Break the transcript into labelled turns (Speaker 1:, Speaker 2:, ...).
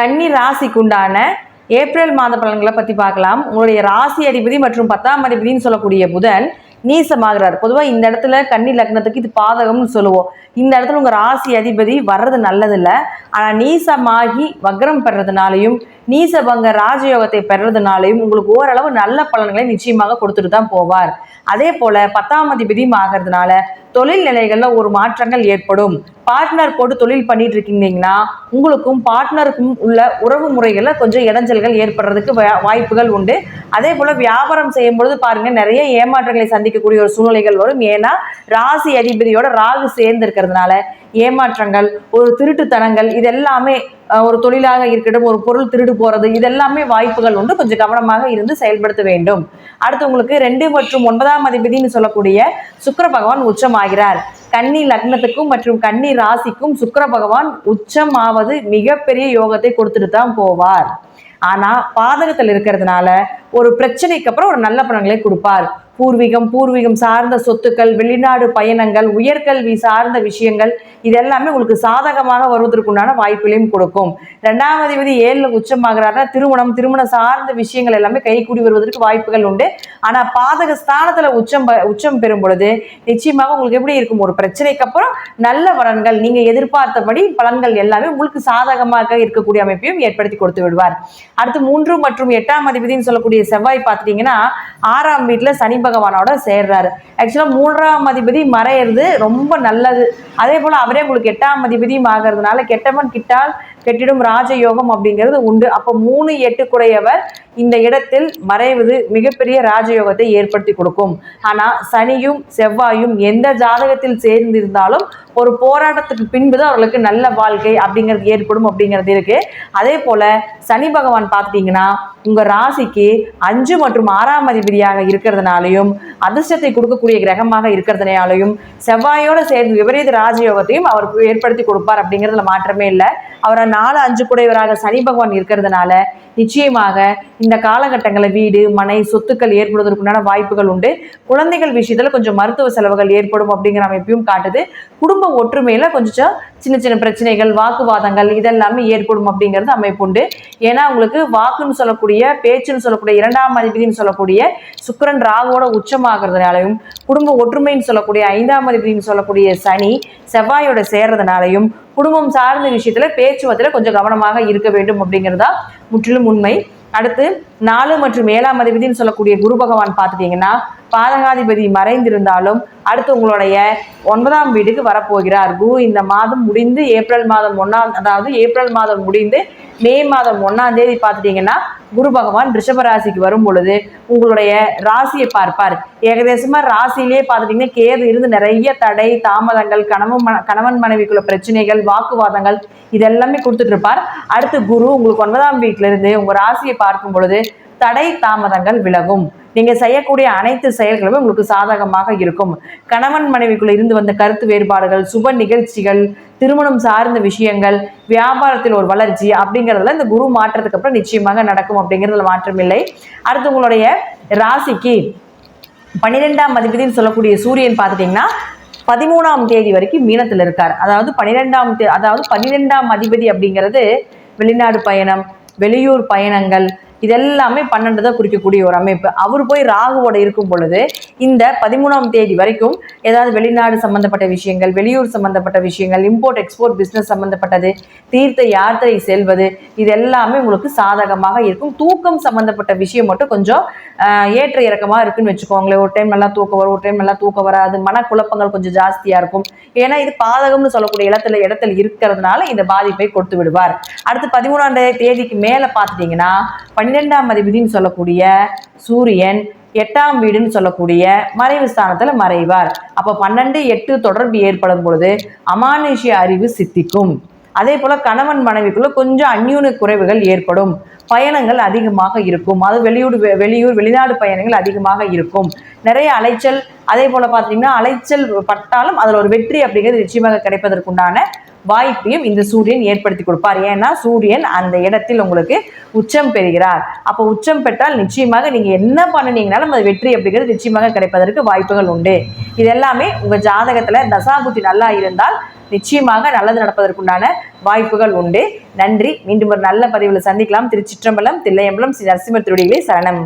Speaker 1: கன்னி ராசிக்குண்டான ஏப்ரல் மாத பலன்களை பற்றி பார்க்கலாம். உங்களுடைய ராசி அதிபதி மற்றும் பத்தாம் அதிபதினு சொல்லக்கூடிய புதன் நீசமாகிறார். பொதுவாக இந்த இடத்துல கன்னி லக்னத்துக்கு இது பாதகம்னு சொல்லுவோம். இந்த இடத்துல உங்கள் ராசி அதிபதி வர்றது நல்லதில்லை. ஆனால் நீசமாகி வக்ரம் பெறதுனாலையும் நீசபங்க ராஜயோகத்தை பெறதுனாலையும் உங்களுக்கு ஓரளவு நல்ல பலன்களை நிச்சயமாக கொடுத்துட்டு தான் போவார். அதே போல் பத்தாம் அதிபதியும் ஆகிறதுனால தொழில் நிலைகளில் ஒரு மாற்றங்கள் ஏற்படும். பார்ட்னர் போட்டு தொழில் பண்ணிட்டு இருக்கீங்கன்னா உங்களுக்கும் பார்ட்னருக்கும் உள்ள உறவு முறைகளில் கொஞ்சம் இடைஞ்சல்கள் ஏற்படுறதுக்கு வா- வாய்ப்புகள் உண்டு. அதே போல் வியாபாரம் செய்யும் பொழுது பாருங்க நிறைய ஏமாற்றங்களை சந்திக்கக்கூடிய ஒரு சூழ்நிலைகள் வரும். ஏன்னா ராசி அதிபதியோட ராகு சேர்ந்து இருக்கிறதுனால ஏமாற்றங்கள் ஒரு திருட்டுத்தனங்கள் இதெல்லாமே ஒரு தொழிலாக இருக்கட்டும் ஒரு பொருள் திருடு போறது இதெல்லாமே வாய்ப்புகள் உண்டு. கொஞ்சம் கவனமாக இருந்து செயல்படுத்த வேண்டும். அடுத்து உங்களுக்கு ரெண்டு மற்றும் ஒன்பதாம் அதிபதினு சொல்லக்கூடிய சுக்கர பகவான் உச்சமாகிறார். கன்னி லக்னத்துக்கும் மற்றும் கன்னி ராசிக்கும் சுக்கர பகவான் உச்சமாவது மிகப்பெரிய யோகத்தை கொடுத்துட்டு தான் போவார். ஆனா பாதகத்தில் இருக்கிறதுனால ஒரு பிரச்சனைக்கு அப்புறம் ஒரு நல்ல பலன்களை கொடுப்பார். பூர்வீகம் பூர்வீகம் சார்ந்த சொத்துக்கள் வெளிநாடு பயணங்கள் உயர்கல்வி சார்ந்த விஷயங்கள் இதெல்லாமே உங்களுக்கு சாதகமாக வருவதற்குண்டான வாய்ப்புகளையும் கொடுக்கும். ரெண்டாம் அதிபதி ஏழுல உச்சமாகிறாருன்னா திருமணம் திருமணம் சார்ந்த விஷயங்கள் எல்லாமே கைகூடி வருவதற்கு வாய்ப்புகள் உண்டு. ஆனா பாதக ஸ்தானத்துல உச்சம் உச்சம் பெறும் பொழுது நிச்சயமாக உங்களுக்கு எப்படி இருக்கும்? ஒரு பிரச்சனைக்கு அப்புறம் நல்ல பலன்கள் நீங்க எதிர்பார்த்தபடி பலன்கள் எல்லாமே உங்களுக்கு சாதகமாக இருக்கக்கூடிய அமைப்பையும் ஏற்படுத்தி கொடுத்து விடுவார். அடுத்து மூன்று மற்றும் எட்டாம் அதிபதினு சொல்லக்கூடிய செவ்வாய் பார்த்துட்டீங்கன்னா ஆறாம் வீட்டில் சனி பகவானோட சேர்றாரு. ஆக்சுவலாக மூன்றாம் அதிபதி மறையிறது ரொம்ப நல்லது. அதே போல் அவரே உங்களுக்கு எட்டாம் அதிபதியும் ஆகிறதுனால கெட்டவன் கிட்டால் கெட்டிடும் ராஜயோகம் அப்படிங்கிறது உண்டு. அப்போ மூணு எட்டுக்குடையவர் இந்த இடத்தில் மறைவது மிகப்பெரிய ராஜயோகத்தை ஏற்படுத்தி கொடுக்கும். ஆனால் சனியும் செவ்வாயும் எந்த ஜாதகத்தில் சேர்ந்திருந்தாலும் ஒரு போராட்டத்துக்கு பின்பு தான் அவர்களுக்கு நல்ல வாழ்க்கை அப்படிங்கிறது ஏற்படும் அப்படிங்கிறது இருக்கு. அதே போல சனி பகவான் பார்த்துட்டீங்கன்னா உங்க ராசிக்கு அஞ்சு மற்றும் ஆறாம் அதிபதியாக இருக்கிறதுனாலையும் அதிர்ஷ்டத்தை கொடுக்கக்கூடிய கிரகமாக இருக்கிறதுனாலையும் செவ்வாயோட சேர்ந்து விபரீத ராஜயோகத்தையும் அவருக்கு ஏற்படுத்தி கொடுப்பார் அப்படிங்கிறதுல மாற்றமே இல்லை. அவர் நாலு அஞ்சு குடையவராக சனி பகவான் இருக்கிறதுனால நிச்சயமாக இந்த காலகட்டங்களில் வீடு மனை சொத்துக்கள் ஏற்படுவதற்குண்டான வாய்ப்புகள் உண்டு. குழந்தைகள் விஷயத்துல கொஞ்சம் மருத்துவ செலவுகள் ஏற்படும் அப்படிங்கிற அமைப்பையும் காட்டுது. குடும்ப ஒற்றுமையில கொஞ்சம் சின்ன சின்ன பிரச்சனைகள் வாக்குவாதங்கள் இதெல்லாமே ஏற்படும் அப்படிங்கிறது அமைப்பு உண்டு. ஏன்னா உங்களுக்கு வாக்குன்னு சொல்லக்கூடிய பேச்சுன்னு சொல்லக்கூடிய இரண்டாம் அதிபதினு சொல்லக்கூடிய சுக்கரன் ராகுவோட உச்சமாகிறதுனாலையும் குடும்ப ஒற்றுமைன்னு சொல்லக்கூடிய ஐந்தாம் அதிபதினு சொல்லக்கூடிய சனி செவ்வாயோட சேர்றதுனாலையும் குடும்பம் சார்ந்த விஷயத்துல பேச்சுவார்த்தையில கொஞ்சம் கவனமாக இருக்க வேண்டும் அப்படிங்கிறதா முற்றிலும் உண்மை. அடுத்து நாலு மற்றும் ஏழாம் அதிபதினு சொல்லக்கூடிய குரு பகவான் பார்த்துட்டீங்கன்னா பாதகாதிபதி மறைந்திருந்தாலும் அடுத்து உங்களுடைய ஒன்பதாம் வீட்டுக்கு வரப்போகிறார். குரு இந்த மாதம் முடிந்து ஏப்ரல் மாதம் ஒன்றாம் அதாவது ஏப்ரல் மாதம் முடிந்து மே மாதம் ஒன்றாம் தேதி பார்த்துட்டீங்கன்னா குரு பகவான் ரிஷபராசிக்கு வரும் பொழுது உங்களுடைய ராசியை பார்ப்பார். ஏகதேசமாக ராசியிலே பார்த்துட்டீங்கன்னா கேது இருந்து நிறைய தடை தாமதங்கள் கணவன் மன கணவன் மனைவிக்குள்ள பிரச்சனைகள் வாக்குவாதங்கள் இதெல்லாமே கொடுத்துட்டு இருப்பார் அடுத்து குரு உங்களுக்கு ஒன்பதாம் வீட்டிலிருந்து உங்கள் உங்க ராசியை பார்க்கும் பொழுது தடை தாமதங்கள் விலகும். நீங்க செய்யக்கூடிய அனைத்து செயல்களுமே உங்களுக்கு சாதகமாக இருக்கும். கணவன் மனைவிக்குள்ள இருந்து வந்த கருத்து வேறுபாடுகள் சுப நிகழ்ச்சிகள் திருமணம் சார்ந்த விஷயங்கள் வியாபாரத்தில் ஒரு வளர்ச்சி அப்படிங்கிறதுல இந்த குரு மாற்றத்துக்கு அப்புறம் நிச்சயமாக நடக்கும் அப்படிங்கிறதுல மாற்றமில்லை அடுத்து உங்களுடைய ராசிக்கு பன்னிரெண்டாம் அதிபதினு சொல்லக்கூடிய சூரியன் பார்த்துட்டிங்கன்னா பதிமூணாம் தேதி வரைக்கும் மீனத்தில் இருக்கார். அதாவது பன்னிரெண்டாம் தே அதாவது பன்னிரெண்டாம் அதிபதி அப்படிங்கிறது வெளிநாடு பயணம் வெளியூர் பயணங்கள் இதெல்லாமே பன்னெண்டு தான் குறிக்கக்கூடிய ஒரு அமைப்பு. அவர் போய் ராகுவோட இருக்கும் பொழுது இந்த பதிமூணாம் தேதி வரைக்கும் ஏதாவது வெளிநாடு சம்பந்தப்பட்ட விஷயங்கள் வெளியூர் சம்பந்தப்பட்ட விஷயங்கள் இம்போர்ட் எக்ஸ்போர்ட் பிஸ்னஸ் சம்பந்தப்பட்டது தீர்த்த யாத்திரை செல்வது இது எல்லாமே உங்களுக்கு சாதகமாக இருக்கும். தூக்கம் சம்பந்தப்பட்ட விஷயம் மட்டும் கொஞ்சம் ஏற்ற இறக்கமாக இருக்குன்னு வச்சுக்கோங்களேன். ஒரு டைம் நல்லா தூக்கம் வரும் ஒரு டைம் நல்லா தூக்கம் வராது மனக்குழப்பங்கள் கொஞ்சம் ஜாஸ்தியாக இருக்கும். ஏன்னா இது பாதகம்னு சொல்லக்கூடிய இடத்துல இடத்துல இருக்கிறதுனால இந்த பாதிப்பை கொடுத்து விடுவார். அடுத்து பதிமூணாம் தேதிக்கு மேலே பார்த்துட்டிங்கன்னா பன்னிரெண்டாம் அதிபதினு சொல்லக்கூடிய சூரியன் எட்டாம் வீடுன்னு சொல்லக்கூடிய மறைவு ஸ்தானத்தில் மறைவார். அப்போ பன்னெண்டு எட்டு தொடர்பு ஏற்படும் பொழுது அமானுஷ்ய அறிவு சித்திக்கும். அதே போல கணவன் மனைவிக்குள்ள கொஞ்சம் அந்யூன குறைவுகள் ஏற்படும். பயணங்கள் அதிகமாக இருக்கும். அது வெளியூர் வெ- வெளியூர் வெளிநாடு பயணங்கள் அதிகமாக இருக்கும். நிறைய அலைச்சல் அதே போல பார்த்தீங்கன்னா அலைச்சல் பட்டாலும் அதில் ஒரு வெற்றி அப்படிங்கிறது நிச்சயமாக கிடைப்பதற்குண்டான வாய்ப்பையும் இந்த சூரியன் ஏற்படுத்தி கொடுப்பார். ஏன்னா சூரியன் அந்த இடத்தில் உங்களுக்கு உச்சம் பெறுகிறார். அப்போ உச்சம் பெற்றால் நிச்சயமாக நீங்கள் என்ன பண்ணினீங்கனாலும் அது வெற்றி அப்படிங்கிறது நிச்சயமாக கிடைப்பதற்கு வாய்ப்புகள் உண்டு. இது எல்லாமே உங்கள் ஜாதகத்தில் தசாபுத்தி நல்லா இருந்தால் நிச்சயமாக நல்லது நடப்பதற்குண்டான வாய்ப்புகள் உண்டு. நன்றி. மீண்டும் ஒரு நல்ல பதிவில் சந்திக்கலாம். திருச்சிற்றம்பலம் தில்லையம்பலம் ஸ்ரீ நரசிம்ம திருடிகளே சரணம்.